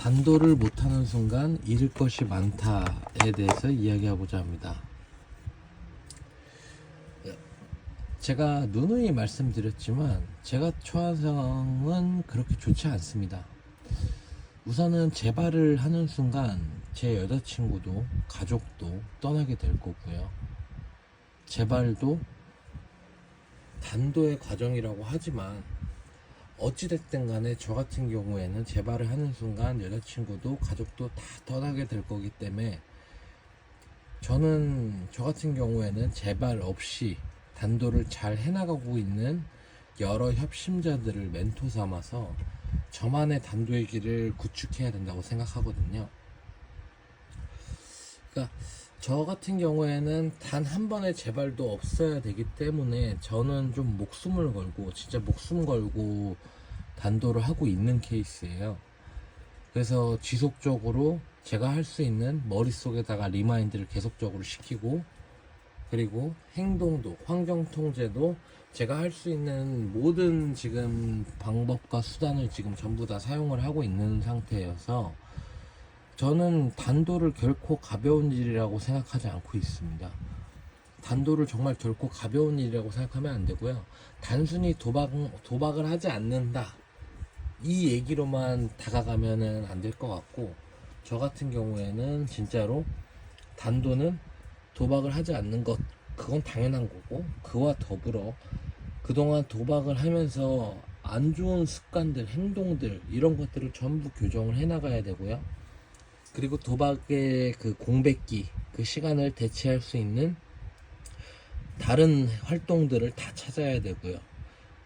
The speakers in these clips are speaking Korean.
단도를 못하는 순간 잃을 것이 많다에 대해서 이야기하고자 합니다. 제가 누누이 말씀드렸지만 제가 상황은 그렇게 좋지 않습니다. 우선은 재발을 하는 순간 제 여자친구도 가족도 떠나게 될 거고요. 재발도 단도의 과정이라고 하지만 어찌됐든 간에 저 같은 경우에는 재발을 하는 순간 여자친구도 가족도 다 떠나게 될 거기 때문에 저는 저 같은 경우에는 재발 없이 단도를 잘 해나가고 있는 여러 협심자들을 멘토 삼아서 저만의 단도의 길을 구축해야 된다고 생각하거든요. 그러니까 저 같은 경우에는 단 한 번의 재발도 없어야 되기 때문에 저는 좀 목숨을 걸고 진짜 목숨 걸고 단도를 하고 있는 케이스예요. 그래서 지속적으로 제가 할 수 있는 머릿속에다가 리마인드를 계속적으로 시키고 그리고 행동도 환경 통제도 제가 할 수 있는 모든 지금 방법과 수단을 지금 전부 다 사용을 하고 있는 상태여서 저는 단도를 결코 가벼운 일이라고 생각하지 않고 있습니다. 단도를 정말 결코 가벼운 일이라고 생각하면 안 되고요. 단순히 도박, 도박을 하지 않는다. 이 얘기로만 다가가면은 안 될 것 같고, 저 같은 경우에는 진짜로 단도는 도박을 하지 않는 것, 그건 당연한 거고, 그와 더불어 그동안 도박을 하면서 안 좋은 습관들, 행동들, 이런 것들을 전부 교정을 해 나가야 되고요. 그리고 도박의 그 공백기, 그 시간을 대체할 수 있는 다른 활동들을 다 찾아야 되고요.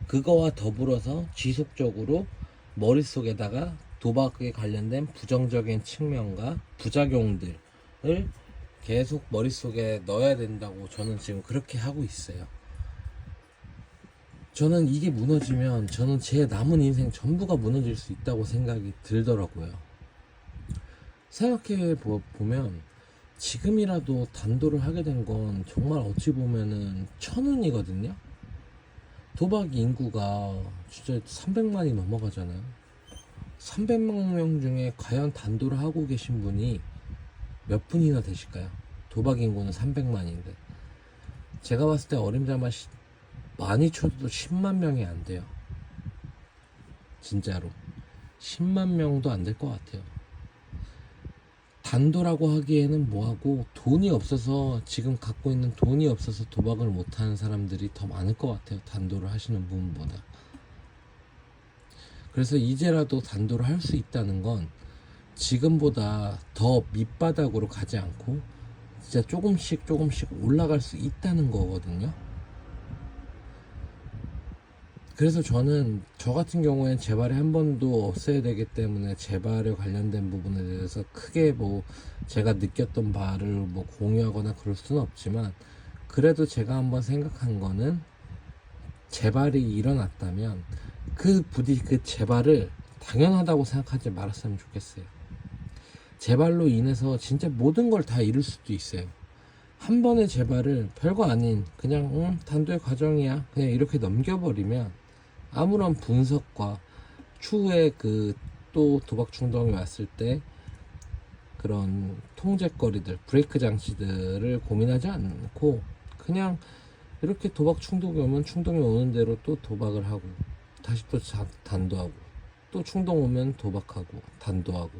그거와 더불어서 지속적으로 머릿속에다가 도박에 관련된 부정적인 측면과 부작용들을 계속 머릿속에 넣어야 된다고 저는 지금 그렇게 하고 있어요. 저는 이게 무너지면 저는 제 남은 인생 전부가 무너질 수 있다고 생각이 들더라고요. 생각해 보- 보면 지금이라도 단도를 하게 된 건 정말 어찌 보면은 천운이거든요. 도박 인구가 진짜 300만이 넘어가잖아요. 300만 명 중에 과연 단도를 하고 계신 분이 몇 분이나 되실까요? 도박 인구는 300만인데 제가 봤을 때 어림잡아 시- 많이 쳐도 10만 명이 안 돼요. 진짜로 10만 명도 안 될 것 같아요. 단도라고 하기에는 뭐하고 돈이 없어서 지금 갖고 있는 돈이 없어서 도박을 못하는 사람들이 더 많을 것 같아요. 단도를 하시는 분보다. 그래서 이제라도 단도를 할 수 있다는 건 지금보다 더 밑바닥으로 가지 않고 진짜 조금씩 조금씩 올라갈 수 있다는 거거든요. 그래서 저는 저 같은 경우에는 재발이 한 번도 없어야 되기 때문에 재발에 관련된 부분에 대해서 크게 뭐 제가 느꼈던 바를 뭐 공유하거나 그럴 수는 없지만 그래도 제가 한번 생각한 거는 재발이 일어났다면 그 부디 그 재발을 당연하다고 생각하지 말았으면 좋겠어요. 재발로 인해서 진짜 모든 걸 다 잃을 수도 있어요. 한 번의 재발을 별거 아닌 그냥 음, 단도의 과정이야 그냥 이렇게 넘겨버리면 아무런 분석과 추후에 그 또 도박 충동이 왔을 때 그런 통제거리들 브레이크 장치들을 고민하지 않고 그냥 이렇게 도박 충동이 오면 충동이 오는 대로 또 도박을 하고 다시 또 자- 단도하고 또 충동 오면 도박하고 단도하고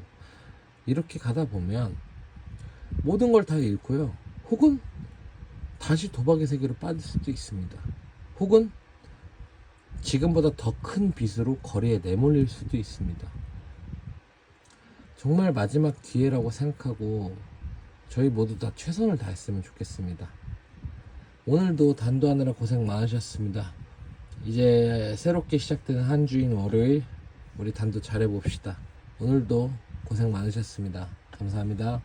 이렇게 가다 보면 모든 걸 다 잃고요. 혹은 다시 도박의 세계로 빠질 수도 있습니다. 혹은 지금보다 더 큰 빚으로 거리에 내몰릴 수도 있습니다. 정말 마지막 기회라고 생각하고 저희 모두 다 최선을 다했으면 좋겠습니다. 오늘도 단도하느라 고생 많으셨습니다. 이제 새롭게 시작되는 한 주인 월요일 우리 단도 잘해봅시다. 오늘도 고생 많으셨습니다. 감사합니다.